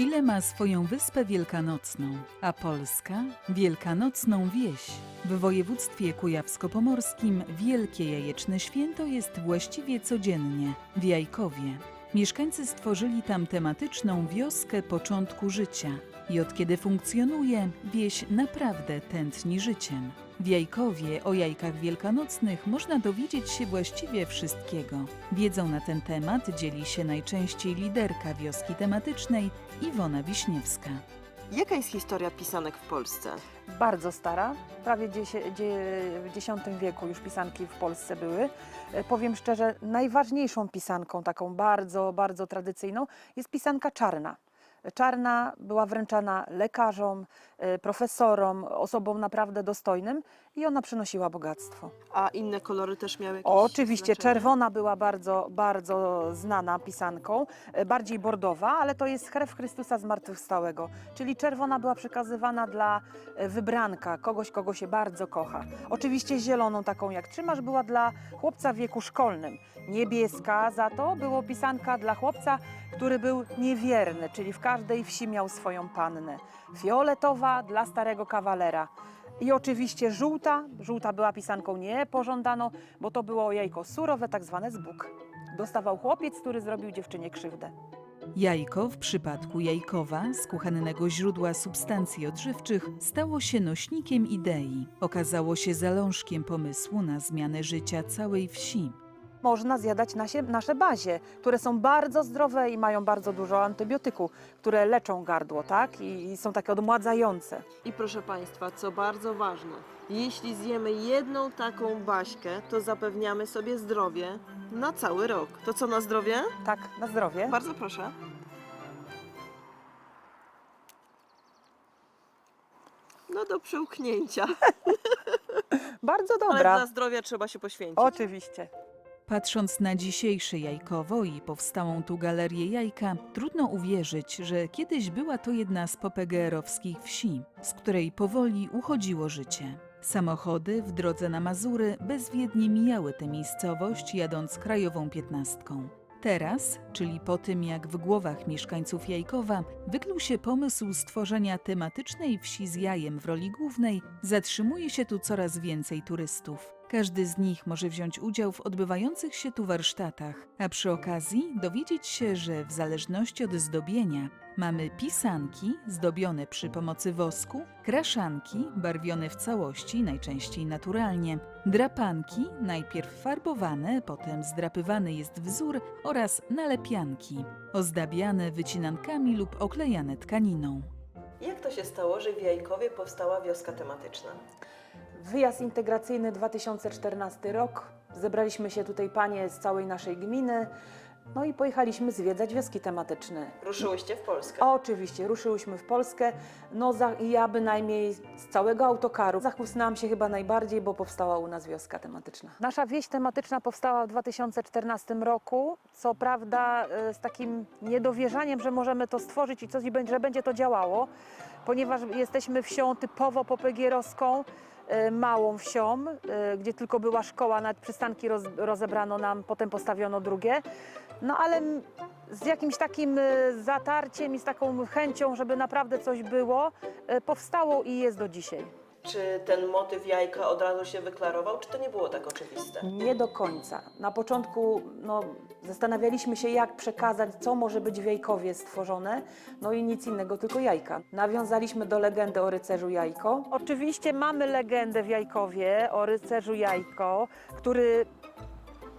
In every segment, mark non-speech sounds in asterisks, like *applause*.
Chile ma swoją wyspę wielkanocną, a Polska wielkanocną wieś. W województwie kujawsko-pomorskim Wielkie Jajeczne Święto jest właściwie codziennie w Jajkowie. Mieszkańcy stworzyli tam tematyczną wioskę początku życia i od kiedy funkcjonuje, wieś naprawdę tętni życiem. W Jajkowie o jajkach wielkanocnych można dowiedzieć się właściwie wszystkiego. Wiedzą na ten temat dzieli się najczęściej liderka wioski tematycznej Iwona Wiśniewska. Jaka jest historia pisanek w Polsce? bardzo stara, prawie w X wieku już pisanki w Polsce były. E, Powiem szczerze, najważniejszą pisanką, taką bardzo, bardzo tradycyjną, jest pisanka czarna. Czarna była wręczana lekarzom, e, profesorom, osobom naprawdę dostojnym i ona przynosiła bogactwo. A inne kolory też miały jakieś Oczywiście znaczenie? czerwona była bardzo, bardzo znana pisanką, e, bardziej bordowa, ale to jest krew Chrystusa Zmartwychwstałego, czyli czerwona była przekazywana dla e, wybranka, kogoś, kogo się bardzo kocha. Oczywiście zieloną, taką jak trzymasz, była dla chłopca w wieku szkolnym. Niebieska za to było pisanka dla chłopca, który był niewierny, czyli w każdej wsi miał swoją pannę. Fioletowa dla starego kawalera. I oczywiście żółta. Żółta była pisanką niepożądaną, bo to było jajko surowe, tak zwane z Bóg. Dostawał chłopiec, który zrobił dziewczynie krzywdę. Jajko w przypadku jajkowa z kuchennego źródła substancji odżywczych stało się nośnikiem idei. Okazało się zalążkiem pomysłu na zmianę życia całej wsi. Można zjadać nasie, nasze bazie, które są bardzo zdrowe i mają bardzo dużo antybiotyku, które leczą gardło, tak? I, i są takie odmładzające. I proszę Państwa, co bardzo ważne, jeśli zjemy jedną taką baśkę, to zapewniamy sobie zdrowie na cały rok. To co na zdrowie? Tak, na zdrowie. Bardzo proszę. No do przełknięcia. *laughs* Bardzo Ale dobra. dla zdrowia trzeba się poświęcić. Oczywiście. Patrząc na dzisiejsze Jajkowo i powstałą tu galerię jajka, trudno uwierzyć, że kiedyś była to jedna z popegeerowskich wsi, z której powoli uchodziło życie. Samochody w drodze na Mazury bezwiednie mijały tę miejscowość, jadąc krajową piętnastką. Teraz, czyli po tym jak w głowach mieszkańców Jajkowa wykluł się pomysł stworzenia tematycznej wsi z jajem w roli głównej, zatrzymuje się tu coraz więcej turystów. Każdy z nich może wziąć udział w odbywających się tu warsztatach, a przy okazji dowiedzieć się, że w zależności od zdobienia mamy pisanki zdobione przy pomocy wosku, kraszanki barwione w całości, najczęściej naturalnie, drapanki najpierw farbowane, potem zdrapywany jest wzór oraz nalepianki ozdabiane wycinankami lub oklejane tkaniną. Jak to się stało, że w Jajkowie powstała wioska tematyczna? Wyjazd integracyjny 2014 rok. Zebraliśmy się tutaj panie z całej naszej gminy. No i pojechaliśmy zwiedzać wioski tematyczne. Ruszyłyście w Polskę. Oczywiście, ruszyłyśmy w Polskę. No za, ja bynajmniej z całego autokaru. Zachłysnęłam się chyba najbardziej, bo powstała u nas wioska tematyczna. Nasza wieś tematyczna powstała w 2014 roku. Co prawda e, z takim niedowierzaniem, że możemy to stworzyć i coś, że będzie to działało, ponieważ jesteśmy wsią typowo popegierowską, małą wsią, e, gdzie tylko była szkoła, nawet przystanki roz, rozebrano nam, potem postawiono drugie. No ale z jakimś takim e, zatarciem i z taką chęcią, żeby naprawdę coś było, e, powstało i jest do dzisiaj. Czy ten motyw jajka od razu się wyklarował, czy to nie było tak oczywiste? Nie do końca. Na początku no, zastanawialiśmy się, jak przekazać, co może być w Jajkowie stworzone, no i nic innego, tylko jajka. Nawiązaliśmy do legendy o rycerzu Jajko. Oczywiście mamy legendę w Jajkowie o rycerzu Jajko, który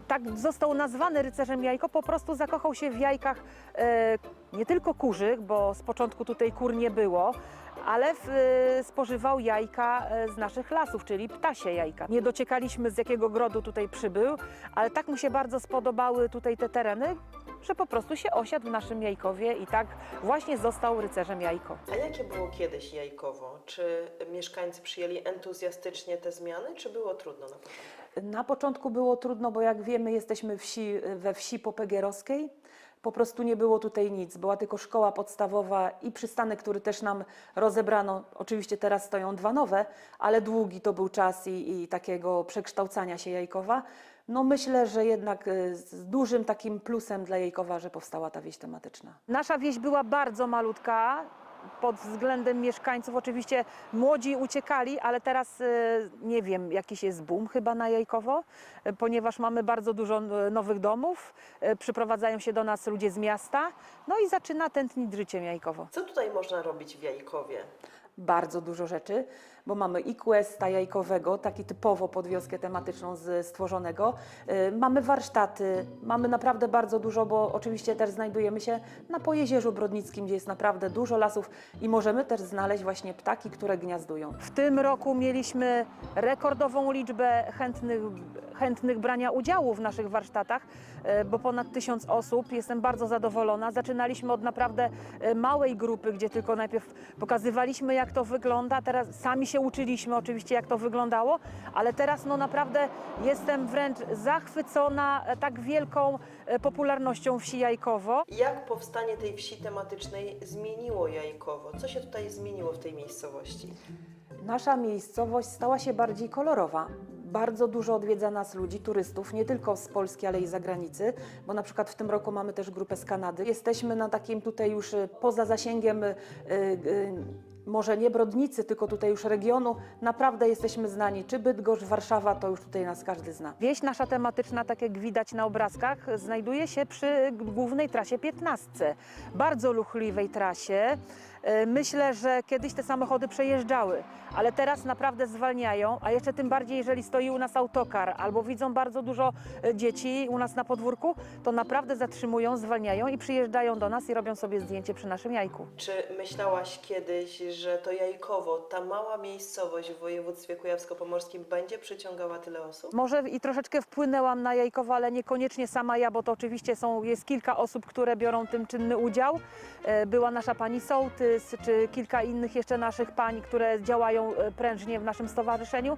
tak został nazwany rycerzem Jajko, po prostu zakochał się w jajkach e, nie tylko kurzych, bo z początku tutaj kur nie było, ale w, e, spożywał jajka e, z naszych lasów, czyli ptasie jajka. Nie dociekaliśmy z jakiego grodu tutaj przybył, ale tak mu się bardzo spodobały tutaj te tereny, że po prostu się osiadł w naszym Jajkowie i tak właśnie został rycerzem Jajko. A jakie było kiedyś Jajkowo? Czy mieszkańcy przyjęli entuzjastycznie te zmiany, czy było trudno na początku? Na początku było trudno, bo jak wiemy, jesteśmy wsi, we wsi popegierowskiej. Po prostu nie było tutaj nic. Była tylko szkoła podstawowa i przystanek, który też nam rozebrano. Oczywiście teraz stoją dwa nowe, ale długi to był czas i, i takiego przekształcania się Jajkowa. No myślę, że jednak y, z dużym takim plusem dla Jejkowa, że powstała ta wieś tematyczna. Nasza wieś była bardzo malutka pod względem mieszkańców. Oczywiście młodzi uciekali, ale teraz y, nie wiem, jakiś jest boom chyba na Jejkowo, y, ponieważ mamy bardzo dużo y, nowych domów, przyprowadzają się do nas ludzie z miasta, no i zaczyna tętnić życiem Jajkowo. Co tutaj można robić w Jajkowie? bardzo dużo rzeczy, bo mamy i questa jajkowego, taki typowo pod wioskę tematyczną stworzonego. Y, mamy warsztaty, mamy naprawdę bardzo dużo, bo oczywiście też znajdujemy się na Pojezierzu Brodnickim, gdzie jest naprawdę dużo lasów i możemy też znaleźć właśnie ptaki, które gniazdują. W tym roku mieliśmy rekordową liczbę chętnych, chętnych brania udziału w naszych warsztatach, y, bo ponad tysiąc osób. Jestem bardzo zadowolona. Zaczynaliśmy od naprawdę y, małej grupy, gdzie tylko najpierw pokazywaliśmy, jak to wygląda. Teraz sami się uczyliśmy oczywiście, jak to wyglądało, ale teraz no naprawdę jestem wręcz zachwycona e, tak wielką e, popularnością wsi Jajkowo. Jak powstanie tej wsi tematycznej zmieniło Jajkowo? Co się tutaj zmieniło w tej miejscowości? Nasza miejscowość stała się bardziej kolorowa. Bardzo dużo odwiedza nas ludzi, turystów, nie tylko z Polski, ale i z zagranicy, bo na przykład w tym roku mamy też grupę z Kanady. Jesteśmy na takim tutaj już y, poza zasięgiem, może nie Brodnicy, tylko tutaj już regionu. Naprawdę jesteśmy znani, czy Bydgoszcz, Warszawa, to już tutaj nas każdy zna. Wieś nasza tematyczna, tak jak widać na obrazkach, znajduje się przy głównej trasie 15. Bardzo ruchliwej trasie. E, Myślę, że kiedyś te samochody przejeżdżały, ale teraz naprawdę zwalniają, a jeszcze tym bardziej, jeżeli stoi u nas autokar albo widzą bardzo dużo e, dzieci u nas na podwórku, to naprawdę zatrzymują, zwalniają i przyjeżdżają do nas i robią sobie zdjęcie przy naszym jajku. Czy myślałaś kiedyś, że to Jajkowo, ta mała miejscowość w województwie kujawsko-pomorskim będzie przyciągała tyle osób? Może i troszeczkę wpłynęłam na Jajkowo, ale niekoniecznie sama ja, bo to oczywiście są, jest kilka osób, które biorą tym czynny udział. E, Była nasza pani Czy kilka innych jeszcze naszych pań, które działają e, prężnie w naszym stowarzyszeniu,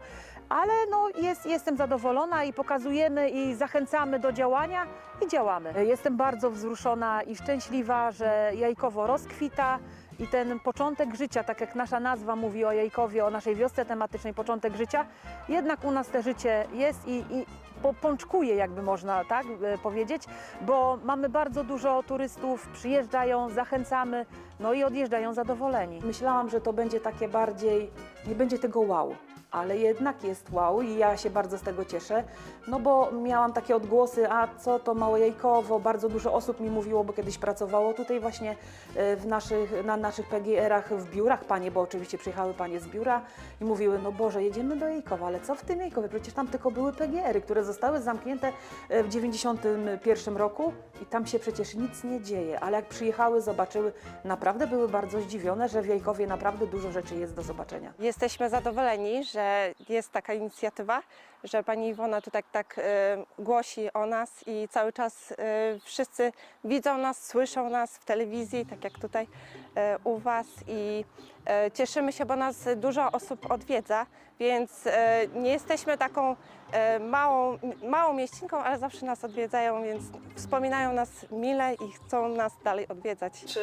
ale no jest, jestem zadowolona i pokazujemy i zachęcamy do działania i działamy. E, Jestem bardzo wzruszona i szczęśliwa, że Jajkowo rozkwita. I ten początek życia, tak jak nasza nazwa mówi o Jajkowie, o naszej wiosce tematycznej, początek życia, jednak u nas te życie jest i, i po- pączkuje, jakby można tak e, powiedzieć, bo mamy bardzo dużo turystów, przyjeżdżają, zachęcamy, no i odjeżdżają zadowoleni. Myślałam, że to będzie takie bardziej, nie będzie tego wow, ale jednak jest wow i ja się bardzo z tego cieszę, no bo miałam takie odgłosy, a co to Małe Jajkowo, bardzo dużo osób mi mówiło, bo kiedyś pracowało tutaj właśnie e, w naszych, na naszych PGR-ach w biurach, panie, bo oczywiście przyjechały panie z biura i mówiły, no Boże, jedziemy do Jejkowa, ale co w tym Jejkowie, przecież tam tylko były PGR-y, które zostały zamknięte e, w 91 roku i tam się przecież nic nie dzieje, ale jak przyjechały, zobaczyły, naprawdę były bardzo zdziwione, że w Jejkowie naprawdę dużo rzeczy jest do zobaczenia. Jesteśmy zadowoleni, że jest taka inicjatywa, że pani Iwona tu tak, tak e, głosi o nas i cały czas e, wszyscy widzą nas, słyszą nas w telewizji, tak jak tutaj e, u Was i e, cieszymy się, bo nas dużo osób odwiedza, więc e, nie jesteśmy taką e, małą, małą mieścinką, ale zawsze nas odwiedzają, więc wspominają nas mile i chcą nas dalej odwiedzać. Czy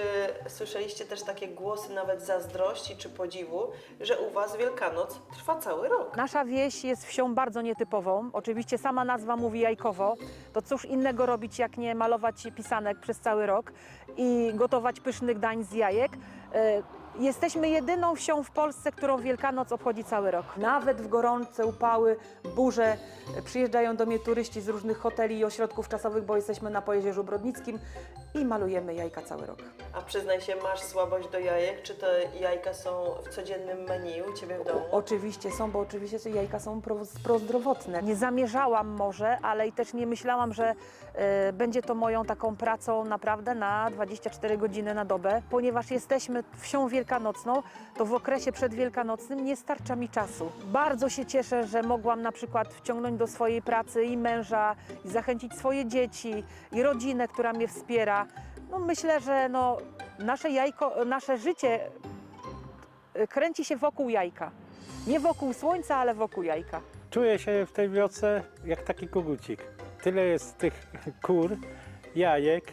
słyszeliście też takie głosy nawet zazdrości czy podziwu, że u Was Wielkanoc trwa cały rok? Nasza wieś jest wsią bardzo nietypową. Oczywiście sama nazwa mówi jajkowo. To cóż innego robić, jak nie malować pisanek przez cały rok i gotować pysznych dań z jajek. E, Jesteśmy jedyną wsią w Polsce, którą Wielkanoc obchodzi cały rok. Nawet w gorące upały, burze przyjeżdżają do mnie turyści z różnych hoteli i ośrodków czasowych, bo jesteśmy na Pojezierzu Brodnickim i malujemy jajka cały rok. A przyznaj się, masz słabość do jajek? Czy te jajka są w codziennym menu u Ciebie w domu? Oczywiście są, bo oczywiście te jajka są pro, prozdrowotne. Nie zamierzałam może, ale i też nie myślałam, że e, będzie to moją taką pracą naprawdę na 24 godziny na dobę, ponieważ jesteśmy wsią wielkanocną, to w okresie przedwielkanocnym nie starcza mi czasu. Bardzo się cieszę, że mogłam na przykład wciągnąć do swojej pracy i męża, i zachęcić swoje dzieci, i rodzinę, która mnie wspiera. No myślę, że no, nasze jajko, nasze życie e, kręci się wokół jajka. Nie wokół słońca, ale wokół jajka. Czuję się w tej wiosce jak taki kogucik. Tyle jest tych kur, jajek,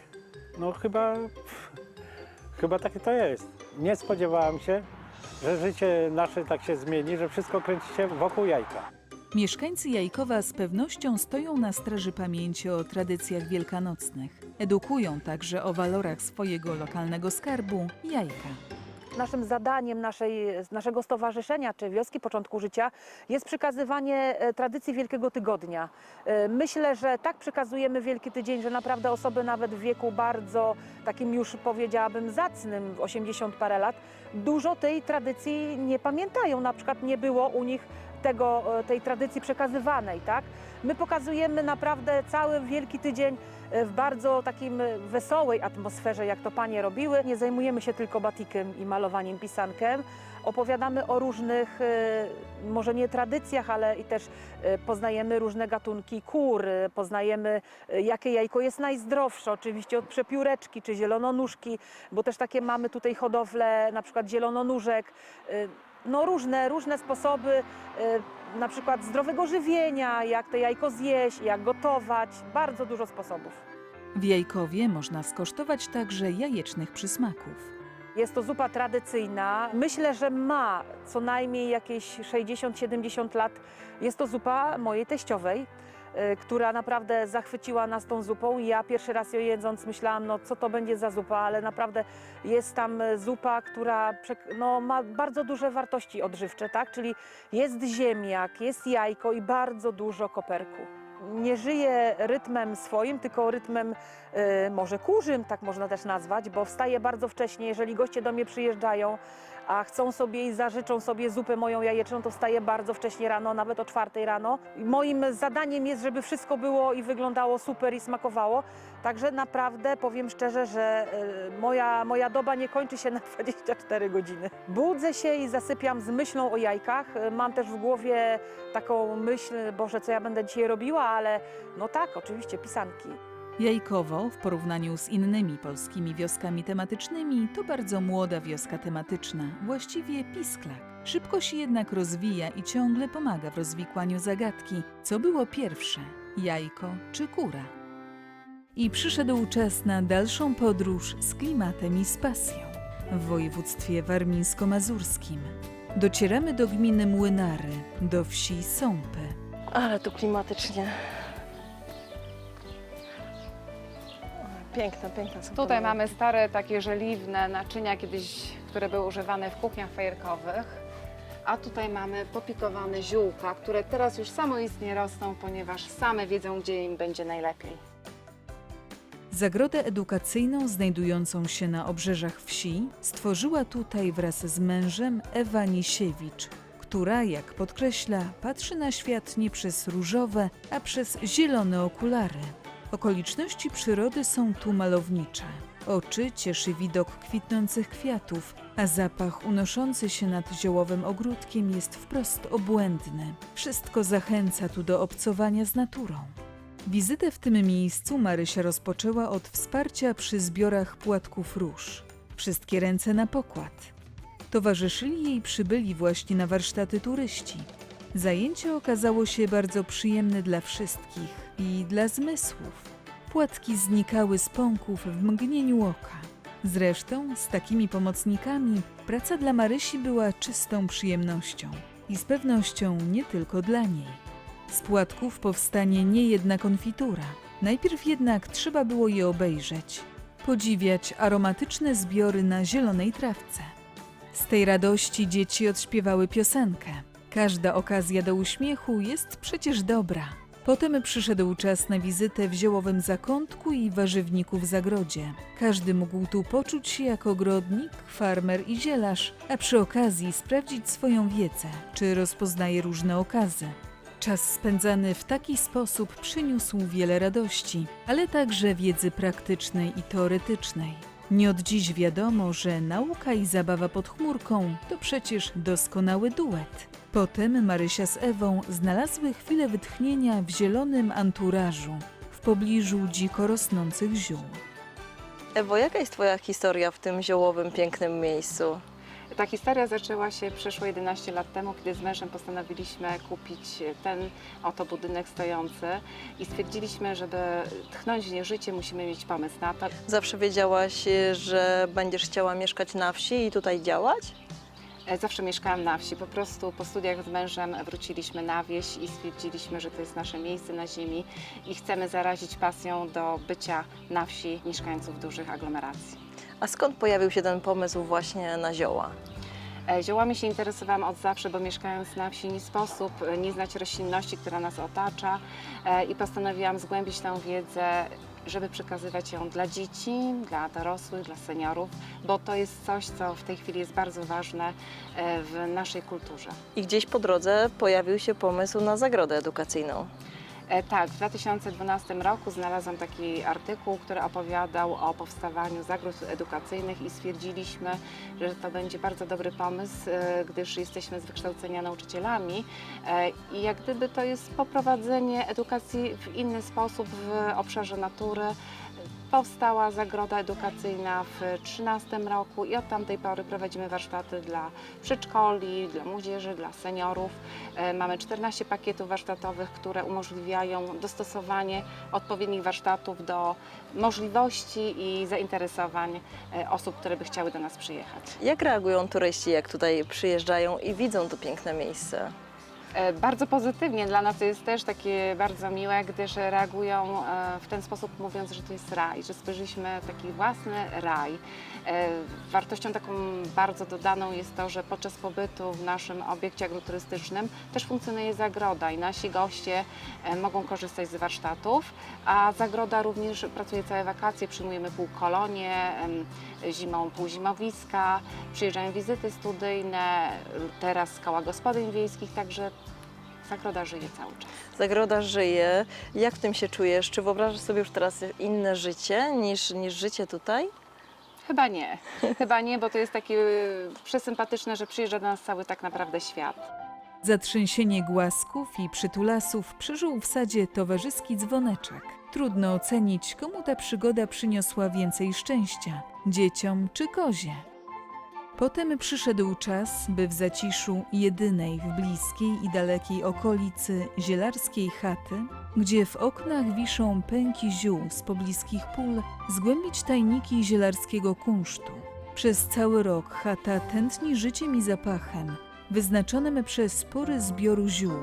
no chyba, pff, chyba takie to jest. Nie spodziewałam się, że życie nasze tak się zmieni, że wszystko kręci się wokół jajka. Mieszkańcy Jajkowa z pewnością stoją na straży pamięci o tradycjach wielkanocnych. Edukują także o walorach swojego lokalnego skarbu jajka. Naszym zadaniem naszej, naszego stowarzyszenia czy wioski początku życia jest przekazywanie e, tradycji Wielkiego Tygodnia. E, Myślę, że tak przekazujemy Wielki Tydzień, że naprawdę osoby nawet w wieku bardzo takim już powiedziałabym zacnym, 80 parę lat, dużo tej tradycji nie pamiętają. Na przykład nie było u nich tego, e, tej tradycji przekazywanej, tak? My pokazujemy naprawdę cały Wielki Tydzień e, w bardzo takim e, wesołej atmosferze, jak to panie robiły. Nie zajmujemy się tylko batikiem i malowaniem pisankiem. Opowiadamy o różnych, może nie tradycjach, ale i też poznajemy różne gatunki kur, poznajemy jakie jajko jest najzdrowsze, oczywiście od przepióreczki czy zielononóżki, bo też takie mamy tutaj hodowle, na przykład zielononóżek. No różne, różne sposoby, e, na przykład zdrowego żywienia, jak to jajko zjeść, jak gotować, bardzo dużo sposobów. W Jajkowie można skosztować także jajecznych przysmaków. Jest to zupa tradycyjna. Myślę, że ma co najmniej jakieś 60-70 lat. Jest to zupa mojej teściowej, y, która naprawdę zachwyciła nas tą zupą. Ja pierwszy raz ją jedząc myślałam, no co to będzie za zupa, ale naprawdę jest tam y, zupa, która no, ma bardzo duże wartości odżywcze, tak? Czyli jest ziemniak, jest jajko i bardzo dużo koperku. Nie żyje rytmem swoim, tylko rytmem y, może kurzym, tak można też nazwać, bo wstaję bardzo wcześnie. Jeżeli goście do mnie przyjeżdżają, a chcą sobie i zażyczą sobie zupę moją jajeczną, to wstaję bardzo wcześnie rano, nawet o czwartej rano. Moim zadaniem jest, żeby wszystko było i wyglądało super i smakowało. Także naprawdę powiem szczerze, że y, moja, moja doba nie kończy się na *laughs* 24 godziny. Budzę się i zasypiam z myślą o jajkach. Y, Mam też w głowie taką myśl, Boże, co ja będę dzisiaj robiła, ale no tak, oczywiście pisanki. Jajkowo, w porównaniu z innymi polskimi wioskami tematycznymi, to bardzo młoda wioska tematyczna, właściwie pisklak. Szybko się jednak rozwija i ciągle pomaga w rozwikłaniu zagadki, co było pierwsze, jajko czy kura. I przyszedł czas na dalszą podróż z klimatem i z pasją w województwie warmińsko-mazurskim. Docieramy do gminy Młynary, do wsi Sąpy. Ale tu klimatycznie. Piękne, piękne są Tutaj mamy stare takie żeliwne naczynia kiedyś, które były używane w kuchniach fajerkowych. A tutaj mamy popikowane ziółka, które teraz już samoistnie rosną, ponieważ same wiedzą, gdzie im będzie najlepiej. Zagrodę edukacyjną znajdującą się na obrzeżach wsi stworzyła tutaj wraz z mężem Ewa Nisiewicz, która, jak podkreśla, patrzy na świat nie przez różowe, a przez zielone okulary. Okoliczności przyrody są tu malownicze. Oczy cieszy widok kwitnących kwiatów, a zapach unoszący się nad ziołowym ogródkiem jest wprost obłędny. Wszystko zachęca tu do obcowania z naturą. Wizytę w tym miejscu Marysia rozpoczęła od wsparcia przy zbiorach płatków róż. Wszystkie ręce na pokład. Towarzyszyli jej przybyli właśnie na warsztaty turyści. Zajęcie okazało się bardzo przyjemne dla wszystkich i dla zmysłów. Płatki znikały z pąków w mgnieniu oka. Zresztą z takimi pomocnikami praca dla Marysi była czystą przyjemnością i z pewnością nie tylko dla niej. Z płatków powstanie nie jedna konfitura. Najpierw jednak trzeba było je obejrzeć, podziwiać aromatyczne zbiory na zielonej trawce. Z tej radości dzieci odśpiewały piosenkę. Każda okazja do uśmiechu jest przecież dobra. Potem przyszedł czas na wizytę w ziołowym zakątku i warzywniku w zagrodzie. Każdy mógł tu poczuć się jak ogrodnik, farmer i zielarz, a przy okazji sprawdzić swoją wiedzę, czy rozpoznaje różne okazy. Czas spędzany w taki sposób przyniósł wiele radości, ale także wiedzy praktycznej i teoretycznej. Nie od dziś wiadomo, że nauka i zabawa pod chmurką to przecież doskonały duet. Potem Marysia z Ewą znalazły chwilę wytchnienia w zielonym anturażu, w pobliżu dziko rosnących ziół. Ewo, jaka jest Twoja historia w tym ziołowym, pięknym miejscu? Ta historia zaczęła się przeszło 11 lat temu, kiedy z mężem postanowiliśmy kupić ten oto budynek stojący i stwierdziliśmy, żeby tchnąć w nie życie, musimy mieć pomysł na to. Zawsze wiedziałaś, że będziesz chciała mieszkać na wsi i tutaj działać? E, Zawsze mieszkałam na wsi. Po prostu po studiach z mężem wróciliśmy na wieś i stwierdziliśmy, że to jest nasze miejsce na ziemi i chcemy zarazić pasją do bycia na wsi mieszkańców dużych aglomeracji. A skąd pojawił się ten pomysł właśnie na zioła? E, Ziołami się interesowałam od zawsze, bo mieszkając na wsi nie sposób e, nie znać roślinności, która nas otacza e, i postanowiłam zgłębić tę wiedzę, żeby przekazywać ją dla dzieci, dla dorosłych, dla seniorów, bo to jest coś, co w tej chwili jest bardzo ważne w naszej kulturze. I gdzieś po drodze pojawił się pomysł na zagrodę edukacyjną. E, Tak, w 2012 roku znalazłam taki artykuł, który opowiadał o powstawaniu zagród edukacyjnych i stwierdziliśmy, że to będzie bardzo dobry pomysł, e, gdyż jesteśmy z wykształcenia nauczycielami e, i jak gdyby to jest poprowadzenie edukacji w inny sposób w obszarze natury. Powstała zagroda edukacyjna w 2013 roku i od tamtej pory prowadzimy warsztaty dla przedszkoli, dla młodzieży, dla seniorów. E, Mamy 14 pakietów warsztatowych, które umożliwiają dostosowanie odpowiednich warsztatów do możliwości i zainteresowań e, osób, które by chciały do nas przyjechać. Jak reagują turyści, jak tutaj przyjeżdżają i widzą to piękne miejsce? E, Bardzo pozytywnie. Dla nas to jest też takie bardzo miłe, gdyż reagują e, w ten sposób, mówiąc, że to jest raj, że stworzyliśmy taki własny raj. E, Wartością taką bardzo dodaną jest to, że podczas pobytu w naszym obiekcie agroturystycznym też funkcjonuje zagroda i nasi goście mogą korzystać z warsztatów, a zagroda również pracuje całe wakacje, przyjmujemy półkolonie, zimą półzimowiska, przyjeżdżają wizyty studyjne, teraz koła gospodyń wiejskich, także zagroda żyje cały czas. Zagroda żyje. Jak w tym się czujesz? Czy wyobrażasz sobie już teraz inne życie niż, niż życie tutaj? Chyba nie, chyba nie, bo to jest takie przesympatyczne, że przyjeżdża do nas cały tak naprawdę świat. Zatrzęsienie głasków i przytulasów przeżył w sadzie towarzyski dzwoneczek. Trudno ocenić, komu ta przygoda przyniosła więcej szczęścia dzieciom czy kozie. Potem przyszedł czas, by w zaciszu jedynej w bliskiej i dalekiej okolicy zielarskiej chaty, gdzie w oknach wiszą pęki ziół z pobliskich pól, zgłębić tajniki zielarskiego kunsztu. Przez cały rok chata tętni życiem i zapachem, wyznaczonym przez spory zbioru ziół,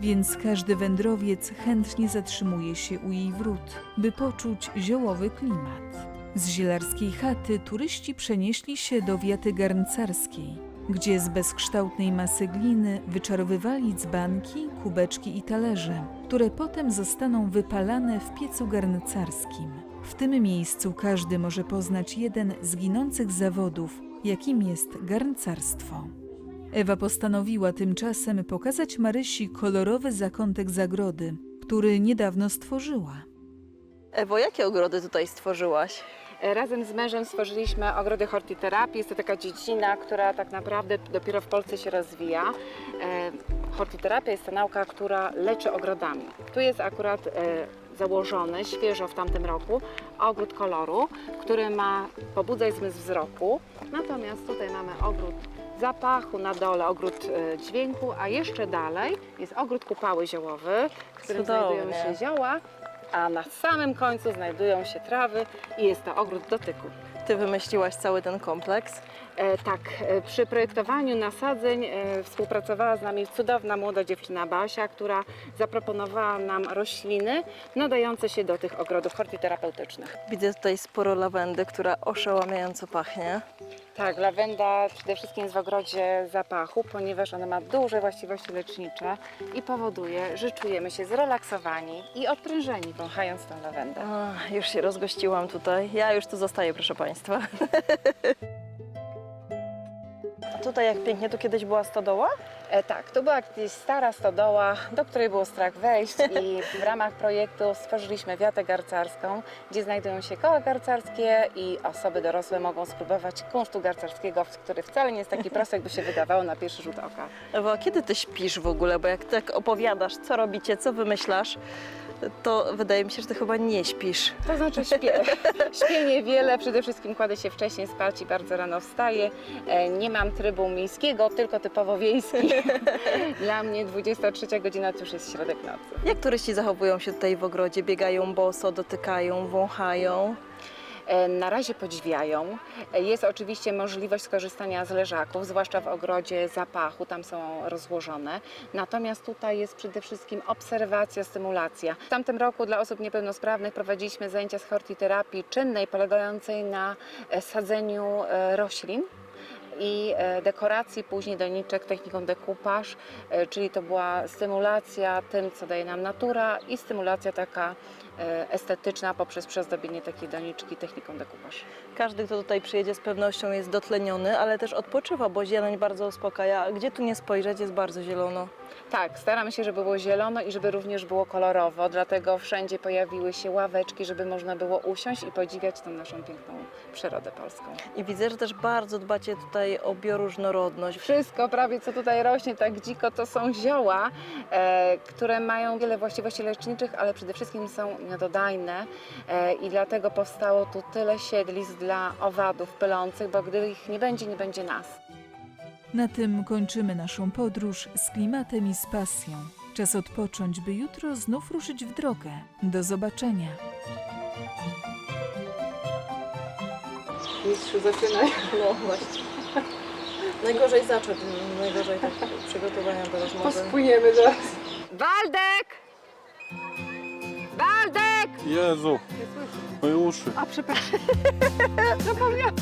więc każdy wędrowiec chętnie zatrzymuje się u jej wrót, by poczuć ziołowy klimat. Z zielarskiej chaty turyści przenieśli się do wiaty garncarskiej, gdzie z bezkształtnej masy gliny wyczarowywali dzbanki, kubeczki i talerze, które potem zostaną wypalane w piecu garncarskim. W tym miejscu każdy może poznać jeden z ginących zawodów, jakim jest garncarstwo. Ewa postanowiła tymczasem pokazać Marysi kolorowy zakątek zagrody, który niedawno stworzyła. Ewo, jakie ogrody tutaj stworzyłaś? E, Razem z mężem stworzyliśmy ogrody hortiterapii. Jest to taka dziedzina, która tak naprawdę dopiero w Polsce się rozwija. E, Hortiterapia jest to nauka, która leczy ogrodami. Tu jest akurat e, założony świeżo w tamtym roku ogród koloru, który ma pobudzać zmysł wzroku. Natomiast tutaj mamy ogród zapachu, na dole ogród e, dźwięku, a jeszcze dalej jest ogród kupały ziołowy, w którym Cudownie. znajdują się zioła, a na samym końcu znajdują się trawy i jest to ogród dotyku. Ty wymyśliłaś cały ten kompleks. E, tak, e, przy projektowaniu nasadzeń e, współpracowała z nami cudowna młoda dziewczyna Basia, która zaproponowała nam rośliny nadające się do tych ogrodów hortiterapeutycznych. Widzę tutaj sporo lawendy, która oszałamiająco pachnie. Tak, lawenda przede wszystkim jest w ogrodzie zapachu, ponieważ ona ma duże właściwości lecznicze i powoduje, że czujemy się zrelaksowani i odprężeni wąchając tą lawendę. Ach, już się rozgościłam tutaj. Ja już tu zostaję, proszę Państwa. *laughs* A tutaj jak pięknie, to kiedyś była stodoła? E, tak, to była kiedyś stara stodoła, do której było strach wejść *laughs* i w ramach projektu stworzyliśmy wiatę garcarską, gdzie znajdują się koła garcarskie i osoby dorosłe mogą spróbować kunsztu garcarskiego, który wcale nie jest taki prosty, jakby się wydawało na pierwszy rzut oka. Ewa, a kiedy Ty śpisz w ogóle? Bo jak tak opowiadasz, co robicie, co wymyślasz, to wydaje mi się, że Ty chyba nie śpisz. To znaczy śpię. *laughs* Śpię niewiele, przede wszystkim kładę się wcześniej spać i bardzo rano wstaję. E, Nie mam trybu miejskiego, tylko typowo wiejski. *laughs* Dla mnie 23 godzina to już jest środek nocy. Jak turyści zachowują się tutaj w ogrodzie? Biegają boso, dotykają, wąchają? E, na razie podziwiają. E, Jest oczywiście możliwość skorzystania z leżaków, zwłaszcza w ogrodzie zapachu, tam są rozłożone. Natomiast tutaj jest przede wszystkim obserwacja, stymulacja. W tamtym roku dla osób niepełnosprawnych prowadziliśmy zajęcia z hortiterapii czynnej, polegającej na e, sadzeniu roślin i dekoracji, później doniczek techniką decoupage, e, czyli to była stymulacja tym, co daje nam natura i stymulacja taka estetyczna poprzez przyozdobienie takiej doniczki techniką decoupage. Każdy, kto tutaj przyjedzie, z pewnością jest dotleniony, ale też odpoczywa, bo zieleń bardzo uspokaja. Gdzie tu nie spojrzeć, jest bardzo zielono. Tak, staramy się, żeby było zielono i żeby również było kolorowo, dlatego wszędzie pojawiły się ławeczki, żeby można było usiąść i podziwiać tą naszą piękną przyrodę polską. I widzę, że też bardzo dbacie tutaj o bioróżnorodność. Wszystko prawie co tutaj rośnie tak dziko to są zioła, e, które mają wiele właściwości leczniczych, ale przede wszystkim są miododajne e, i dlatego powstało tu tyle siedlisk dla owadów pylących, bo gdy ich nie będzie, nie będzie nas. Na tym kończymy naszą podróż z klimatem i z pasją. Czas odpocząć, by jutro znów ruszyć w drogę. Do zobaczenia. Mistrzu, zaczynaj. No właśnie. Najgorzej zacząć, najgorzej tak przygotowania do rozmowy. Pospłyniemy zaraz. Waldek! Jezu, moje uszy. A przepraszam, *laughs* zapomniałam.